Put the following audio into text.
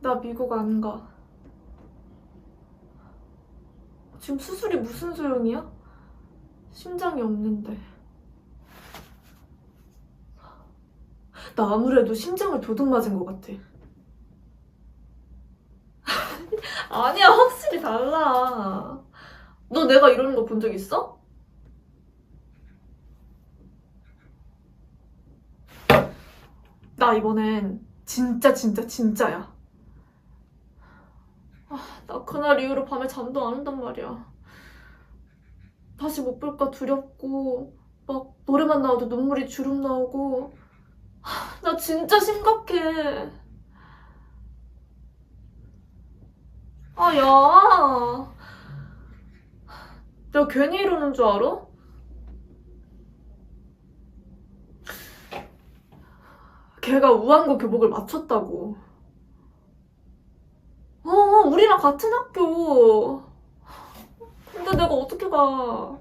나 미국 안 가. 지금 수술이 무슨 소용이야? 심장이 없는데. 나 아무래도 심장을 도둑 맞은 것 같아. 아니야, 확실히 달라. 너 내가 이러는 거 본 적 있어? 나 이번엔 진짜 진짜 진짜야. 아, 나 그날 이후로 밤에 잠도 안 온단 말이야. 다시 못 볼까 두렵고 막 노래만 나와도 눈물이 주름 나오고 하, 나 진짜 심각해. 아, 야. 내가 괜히 이러는 줄 알아? 걔가 우한고 교복을 맞췄다고. 어, 우리랑 같은 학교. 근데 내가 어떻게 가?